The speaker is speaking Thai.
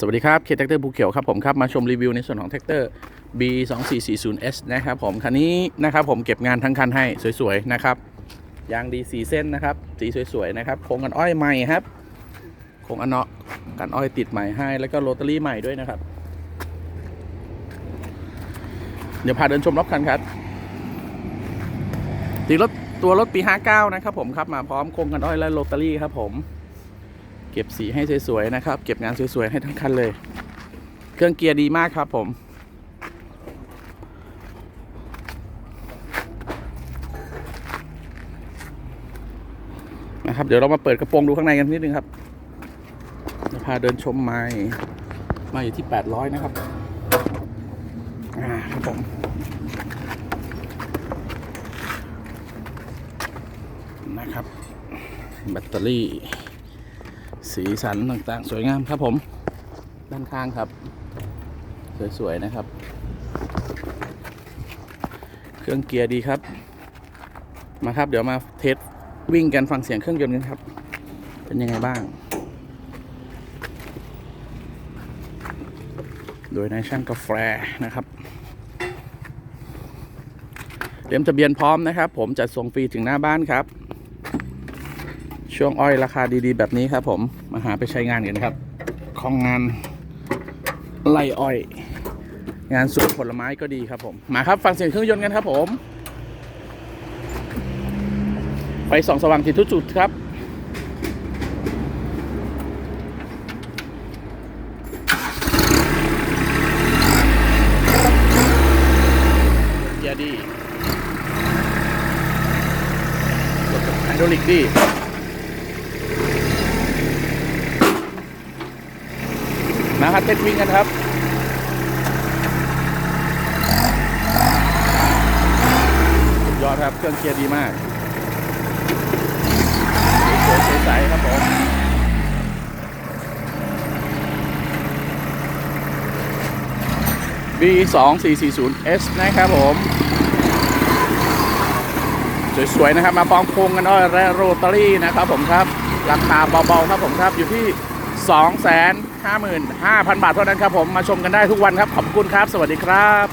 สวัสดีครับเคแท็กเตอร์ภูเขียวครับผมครับ มาชมรีวิวในส่วนของแท็กเตอร์ B 2 4 4 0 S นะครับผมคันนี้นะครับผมเก็บงานทั้งคันให้สวยๆนะครับยางดีสีเส้นนะครับ สีสวยๆนะครับโครงกันอ้อยใหม่ครับโครงอันเนาะกันอ้อยติดใหม่ให้ แล้วก็โรตารี่ใหม่ด้วยนะครับ เดี๋ยวพาเดินชมรอบคันครับตีรถตัวรถปี 59 นะครับผมครับมาพร้อมโครงกันอ้อยและโรตารี่ครับผม เก็บสีให้สวยๆนะครับ เก็บงานสวยๆให้ทั้งคันเลย เครื่องเกียร์ดีมากครับผมนะครับเดี๋ยวเรามาเปิดกระโปรงดูข้างในกันนิดนึงครับพาเดินชมไม้มาอยู่ที่ 800 นะครับอ่าครับผมนะครับ แบตเตอรี่ สีสันต่างๆ สวยงามครับผม ด้านข้างครับ สวยๆนะครับ เครื่องเกียร์ดีครับ มาครับ เดี๋ยวมาเทสวิ่งกันฟังเสียงเครื่องยนต์กันครับ เป็นยังไงบ้าง โดยนายช่างกาแฟนะครับเตรียมทะเบียนพร้อมนะครับ ผมจัดส่งฟรีถึงหน้าบ้านครับ ช่วงอ้อยราคาดีๆ แบบนี้ครับผมมาหาไปใช้งานกันครับ ของงานไล่อ้อย งานสวนผลไม้ก็ดีครับผม มาครับฟังเสียงเครื่องยนต์กันครับผม ไฟส่องสว่างติดทุกจุดครับเกียร์ดีไฮดรอลิกดี มาครับเต้นวิ่งกันครับยอดครับเครื่องเกียร์ดีมากสวยใสครับผม B 2 4 4 0 S นย์เอสนะครับผม สวยๆนะครับ มาปองโครงกันอ้อยและโรตารี่นะครับผมครับ ราคาเบาๆครับผมครับอยู่ที่2 5 5 5 0 0 0 บาทเท่านั้นครับผมมาชมกันได้ทุกวันครับขอบคุณครับ สวัสดีครับ